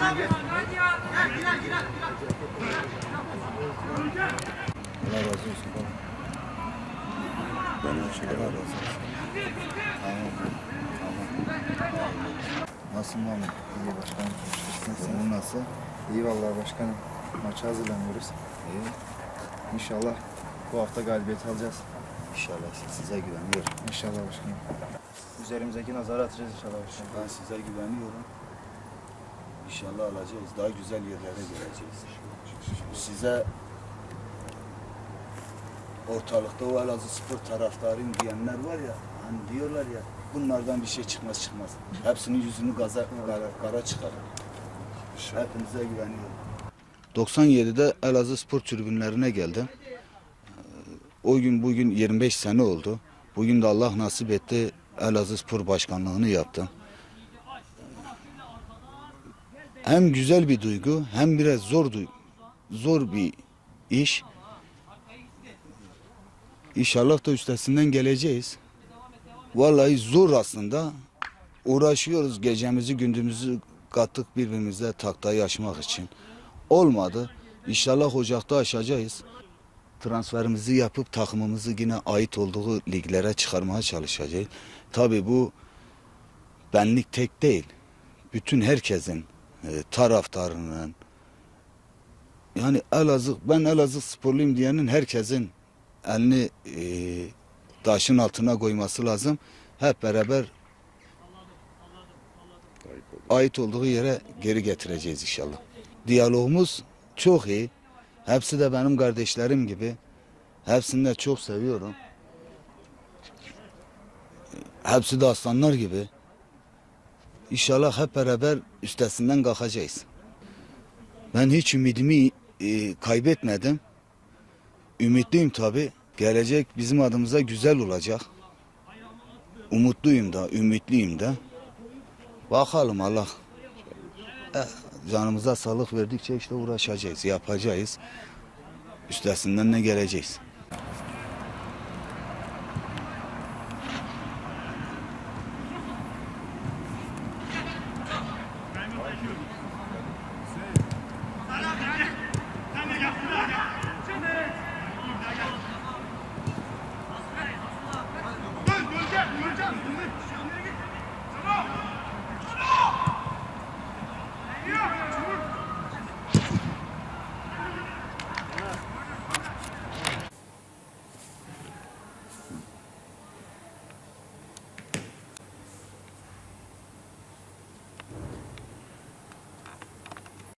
Allah razı olsun baba. Benim için Allah razı olsun. Tamam. Tamam. Nasılsın Mahmut? İyi başkanım. Sen, senin nasıl? İyi vallahi başkanım. Maça hazırlanıyoruz. İyi. İnşallah bu hafta galibiyet alacağız. İnşallah size güveniyorum. İnşallah başkanım. Üzerimizdeki nazarı atacağız inşallah başkanım. Ben size güveniyorum. İnşallah alacağız. Daha güzel yerlere geleceğiz. Size ortalıkta o Elazığ spor taraftarıyım diyenler var ya, hani diyorlar ya, bunlardan bir şey çıkmaz çıkmaz. Hepsinin yüzünü gaza, kara, kara çıkarır. Hepinize güveniyorum. 97'de Elazığ spor tribünlerine geldim. Ee, O gün bugün 25 sene oldu. Bugün de Allah nasip etti Elazığ Spor Başkanlığını yaptım. Hem güzel bir duygu hem biraz zor duy- zor bir iş. İnşallah da üstesinden geleceğiz. Vallahi zor aslında. Uğraşıyoruz gecemizi gündüzümüzü kattık birbirimize taktayı aşmak için. Olmadı. İnşallah Ocak'ta aşacağız. Transferimizi yapıp takımımızı yine ait olduğu liglere çıkarmaya çalışacağız. Tabii bu benlik tek değil. Bütün herkesin e, taraftarının yani Elazığ ben Elazığ sporluyum diyenin herkesin elini e, taşın altına koyması lazım. Hep beraber ait olduğu yere geri getireceğiz inşallah. Diyalogumuz çok iyi. Hepsi de benim kardeşlerim gibi. Hepsini de çok seviyorum. Hepsi de aslanlar gibi. İnşallah hep beraber üstesinden kalkacağız. Ben hiç ümidimi e, kaybetmedim. Ümitliyim tabi. Gelecek bizim adımıza güzel olacak. Umutluyum da, ümitliyim de. Bakalım Allah. Eh, canımıza sağlık verdikçe işte uğraşacağız, yapacağız. Üstesinden ne geleceğiz.